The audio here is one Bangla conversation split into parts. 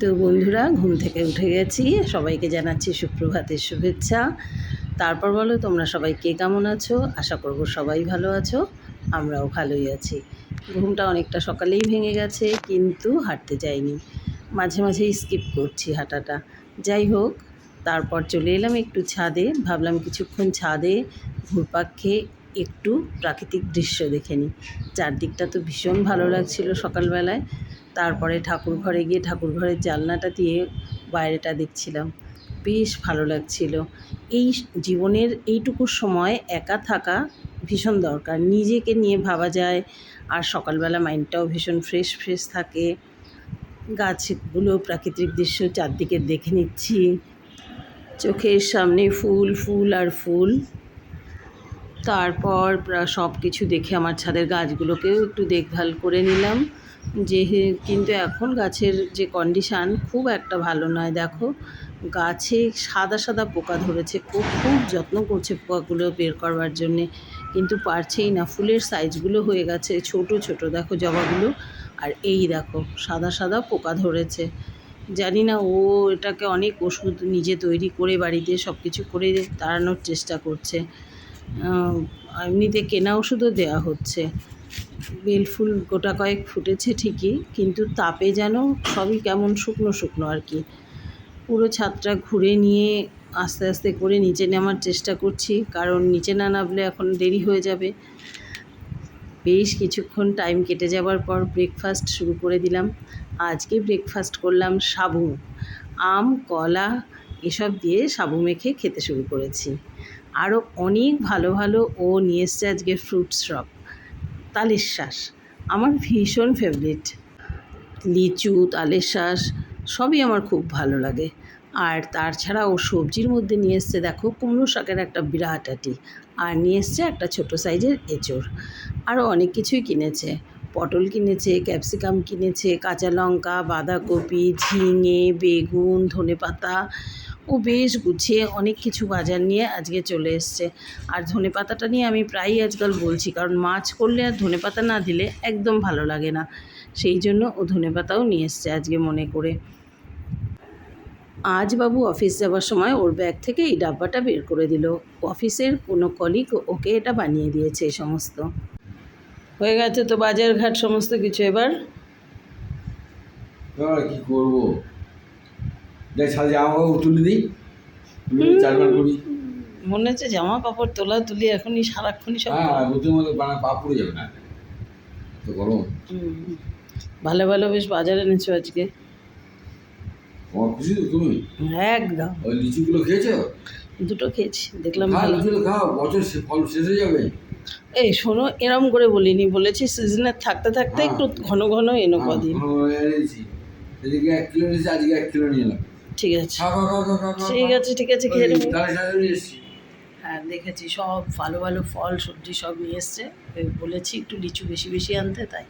তো বন্ধুরা, ঘুম থেকে উঠে গেছি। সবাইকে জানাচ্ছি সুপ্রভাতের শুভেচ্ছা। তারপর বলো, তোমরা সবাই কে কেমন আছো? আশা করব সবাই ভালো আছো, আমরাও ভালোই আছি। ঘুমটা অনেকটা সকালেই ভেঙে গেছে, কিন্তু হাঁটতে যাইনি। মাঝে মাঝেই স্কিপ করছি হাঁটাটা। যাই হোক, তারপর চলে এলাম একটু ছাদে। ভাবলাম কিছুক্ষণ ছাদে ঘুরপাক খেয়ে একটু প্রাকৃতিক দৃশ্য দেখে নিই। চারদিকটা তো ভীষণ ভালো লাগছিল সকালবেলায়। তারপরে ঠাকুর ঘরে গিয়ে ঠাকুর ঘরের জানলাটা দিয়ে বাইরেটা দেখছিলাম। বেশ ভালো লাগছিল। এই জীবনের এইটুকু সময় একা থাকা ভীষণ দরকার। নিজেকে নিয়ে ভাবা যায়, আর সকালবেলা মাইন্ডটাও ভীষণ ফ্রেশ ফ্রেশ থাকে। গাছগুলো প্রাকৃতিক দৃশ্য চারদিকে দেখে নিচ্ছি। চোখের সামনে ফুল ফুল আর ফুল। তারপর সব কিছু দেখে আমার ছাদের গাছগুলোকেও একটু দেখভাল করে নিলাম। যে কিন্তু এখন গাছের যে কন্ডিশান খুব একটা ভালো নয়, দেখো। গাছে সাদা সাদা পোকা ধরেছে, ও খুব যত্ন করছে পোকাগুলো বের করবার জন্যে। কিন্তু পারছেই না, ফুলের সাইজগুলো হয়ে গেছে, ছোট ছোট, দেখো জবাগুলো। আর এই দেখো, সাদা সাদা পোকা ধরেছে। জানি না, ও এটাকে অনেক ওষুধ নিজে তৈরি করে বাড়িতে সব কিছু করে তাড়ানোর চেষ্টা করছে। এমনিতে কেনা ওষুধও দেওয়া হচ্ছে। বেলফুল গোটা কয়েক ফুটেছে ঠিকই, কিন্তু তাপে যেন সবই কেমন শুকনো শুকনো আর কি। পুরো ছাদটা ঘুরে নিয়ে আস্তে আস্তে করে নিচে নামার চেষ্টা করছি, কারণ নিচে না নামলে এখন দেরি হয়ে যাবে। বেশ কিছুক্ষণ টাইম কেটে যাবার পর ব্রেকফাস্ট শুরু করে দিলাম। আজকে ব্রেকফাস্ট করলাম সাবু। আম, কলা, এসব দিয়ে সাবু মেখে খেতে শুরু করেছি। আরও অনেক ভালো ভালো ও নিয়ে এসছে আজকে ফ্রুট শ্রপ তালের শ্বাস আমার ভীষণ ফেভারিট লিচু, তালের শ্বাস সবই আমার খুব ভালো লাগে। আর তার ছাড়াও সবজির মধ্যে নিয়ে এসছে দেখো কুমড়ো শাকের একটা বিরাট আটি, আর নিয়ে এসছে একটা ছোট সাইজের এঁচড় আরও অনেক কিছুই কিনেছে। পটল কিনেছে, ক্যাপসিকাম কিনেছে, কাঁচা লঙ্কা, বাঁধাকপি, ঝিঙে, বেগুন, ধনেপাতা ও বেশ গুছিয়ে অনেক কিছু বাজার নিয়ে আজকে চলে এসছে। আর ধনে পাতাটা নিয়ে আমি প্রায়ই আজকাল বলছি, কারণ মাছ করলে আর ধনে পাতা না দিলে একদম ভালো লাগে না। সেই জন্য ও ধনে পাতাও নিয়ে এসছে আজকে মনে করে। আজ বাবু অফিস যাওয়ার সময় ওর ব্যাগ থেকে এই ডাব্বাটা বের করে দিল। অফিসের কোনো কলিগ ওকে এটা বানিয়ে দিয়েছে এই সমস্ত। হয়ে গেছে তো বাজার ঘাট সমস্ত কিছু এবার? কি করব? দেখ সাথে জামা কাপড় তুলে দিই। চারবার করি মনে হচ্ছে জামা কাপড় তোলা তুলি এখনই সারাক্ষণই সব হ্যাঁ বানা পা পুড়ে যাবে না। তো গরম। ভালো ভালো বেশ বাজারে এনেছো আজকে। তোমার খুশি তো তুমি? একদম। ওই লিচুগুলো খেয়েছো? দুটো খেয়েছি দেখলাম ভালো। লিচুগুলো খাও বছর ফল শেষ হয়ে যাবে। এই শোনো এরম করে বলিনি বলেছি সিজনের থাকতে থাকতে হ্যাঁ। একটু ঘন ঘন এনো কদিন। হ্যাঁ, এনেছি এদিকে এক কিলো নিয়েছি আজকে এক কিলো নিয়ে এলাম। ঠিক আছে। খাও খাও খাও খাও খাও, ঠিক আছে ঠিক আছে খেয়ে নেব। হ্যাঁ দেখেছি সব ভালো ভালো ফল সবজি সব নিয়ে এসছে। বলেছি একটু লিচু বেশি বেশি আনতে তাই।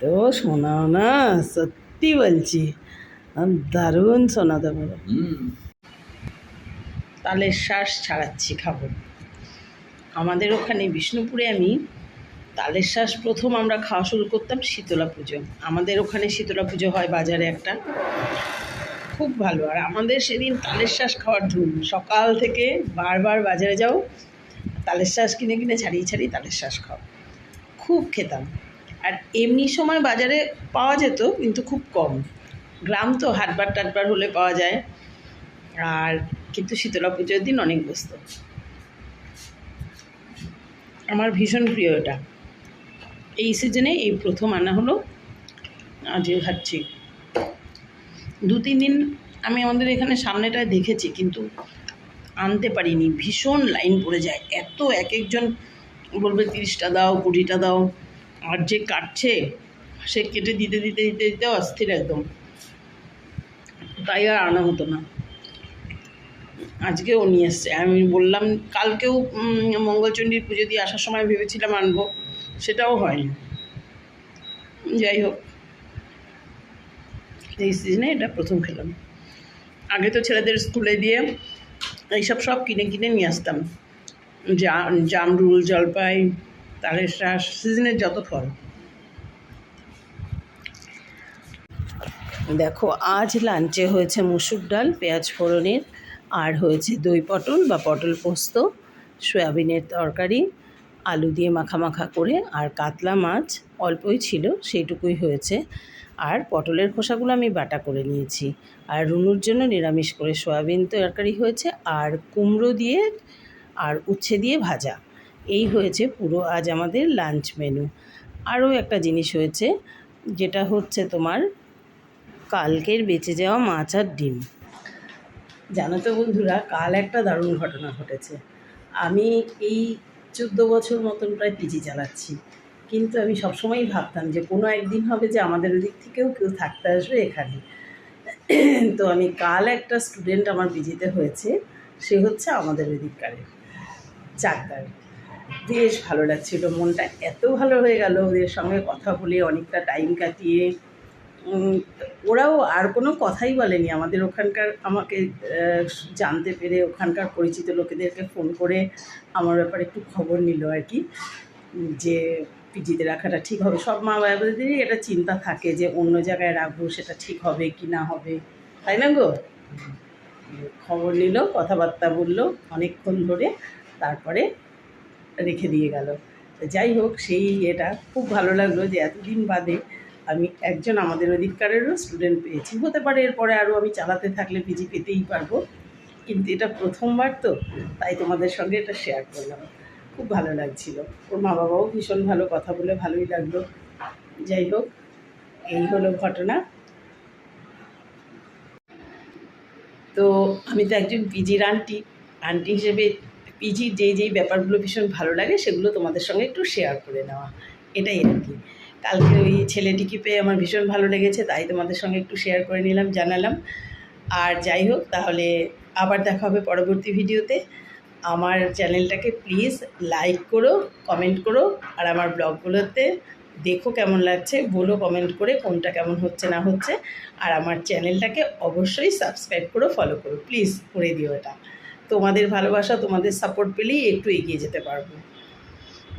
তো শোনাও না সত্যি বলছি। আম দারুণ শোনাতে পারো। হুম। তালের শ্বাস ছাড়াচ্ছি খাব। আমাদের ওখানে বিষ্ণুপুরে আমি তালের শ্বাস প্রথম আমরা খাওয়া শুরু করতাম শীতলা পুজো। আমাদের ওখানে শীতলা পুজো হয় বাজারে একটা। খুব ভালো। আর আমাদের সেদিন তালের শ্বাস খাওয়ার ধুম। সকাল থেকে বারবার বাজারে যাও, তালের শ্বাস কিনে কিনে ছাড়িয়ে ছাড়িয়ে তালের শ্বাস খাও। খুব খেতাম। আর এমনি সময় বাজারে পাওয়া যেত, কিন্তু খুব কম। গ্রাম তো হাটবার টাটবার হলে পাওয়া যায়। আর কিন্তু শীতলা পুজোর দিন অনেক বসত। আমার ভীষণ প্রিয় এটা। এই সিজনে এই প্রথম আনা হলো আজকে খাচ্ছি দু, তিন দিন আমি আমাদের এখানে সামনেটায় দেখেছি, কিন্তু আনতে পারিনি। ভীষণ লাইন পড়ে যায়। এত এক একজন বলবে, তিরিশটা দাও, কুড়িটা দাও, আর যে কাটছে, সে কেটে দিতে দিতে দিতে দিতে অস্থির একদম। তাই আর আনা হতো না। আজকেও নিয়ে এসছে। আমি বললাম, কালকেও মঙ্গলচণ্ডীর পুজো দিয়ে আসার সময় ভেবেছিলাম আনব। সেটাও হয়নি। যাই হোক এই সিজনে এটা প্রথম খেলাম। আগে তো ছেলেদের স্কুলে দিয়ে এইসব সব কিনে কিনে নিয়ে আসতাম। জামরুল জলপাই তালের সিজনের যত ফল। দেখো, আজ লাঞ্চে হয়েছে মুসুর ডাল, পেঁয়াজ ফোড়নের, আর হয়েছে দই পটল বা পটল পোস্ত, সয়াবিনের তরকারি আলু দিয়ে মাখা মাখা করে আর কাতলা মাছ অল্পই ছিল, সেইটুকুই হয়েছে। আর পটলের খোসাগুলো আমি বাটা করে নিয়েছি। আর রুনুর জন্য নিরামিষ করে সয়াবিন তরকারি হয়েছে আর কুমড়ো দিয়ে আর উচ্ছে দিয়ে ভাজা। এই হয়েছে পুরো আজ আমাদের লাঞ্চ মেনু। আরও একটা জিনিস হয়েছে, যেটা হচ্ছে তোমার কালকের বেঁচে যাওয়া মাছ আর ডিম। জানো তো বন্ধুরা, কাল একটা দারুণ ঘটনা ঘটেছে। আমি এই চোদ্দ বছর মতন প্রায় পিজি চালাচ্ছি। কিন্তু আমি সবসময়ই ভাবতাম যে কোনো একদিন হবে যে আমাদের ওদিক থেকেও কেউ থাকতে আসবে এখানে। তো আমি কাল একটা স্টুডেন্ট আমার পিজিতে হয়েছে, সে হচ্ছে আমাদের ওদিককারের চাকদার। বেশ ভালো লাগছিল, মনটা এত ভালো হয়ে গেল, ওদের সঙ্গে কথা বলে অনেকটা টাইম কাটিয়ে ওরাও আর কোনো কথাই বলেনি। আমাদের ওখানকার আমাকে জানতে পেরে ওখানকার পরিচিত লোকেদেরকে ফোন করে আমার ব্যাপারে একটু খবর নিল আর কি, যে পিজিতে রাখাটা ঠিক হবে। সব মা বাবাদেরই এটা চিন্তা থাকে যে অন্য জায়গায় রাখব, সেটা ঠিক হবে কি না হবে। তাই না গো? খবর নিল, কথাবার্তা বলল, অনেকক্ষণ ধরে তারপরে রেখে দিয়ে গেল। যাই হোক, সেই এটা খুব ভালো লাগল যে এতদিন বাদে আমি একজন আমাদের অধিকারেরও স্টুডেন্ট পেয়েছি। হতে পারে এরপরে আরও আমি চালাতে থাকলে পিজি পেতেই পারব। কিন্তু এটা প্রথমবার তো, তাই তোমাদের সঙ্গে এটা শেয়ার করলাম। খুব ভালো লাগছিল। ওর মা বাবাও ভীষণ ভালো কথা বলে ভালোই লাগল। যাই হোক, এই হলো ঘটনা। তো আমি তো একজন পিজির আন্টি আন্টি হিসেবে পিজির যেই যেই ব্যাপারগুলো ভীষণ ভালো লাগে, সেগুলো তোমাদের সঙ্গে একটু শেয়ার করে নেওয়া। এটাই আর কি। কালকে ওই ছেলেটিকে পেয়ে আমার ভীষণ ভালো লেগেছে, তাই তোমাদের সঙ্গে একটু শেয়ার করে নিলাম, জানালাম। আর যাই হোক, তাহলে আবার দেখা হবে পরবর্তী ভিডিওতে। আমার চ্যানেলটাকে প্লিজ লাইক করো কমেন্ট করো, আর আমার ব্লগগুলোতে দেখো কেমন লাগছে, বলো কমেন্ট করে কোনটা কেমন হচ্ছে, না হচ্ছে। আর আমার চ্যানেলটাকে অবশ্যই সাবস্ক্রাইব করো ফলো করো প্লিজ করে দিও এটা। তোমাদের ভালোবাসা, তোমাদের সাপোর্ট পেলেই একটু এগিয়ে যেতে পারব।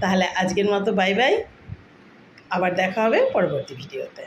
তাহলে আজকের মতো বাই বাই আবার দেখা হবে পরবর্তী ভিডিওতে।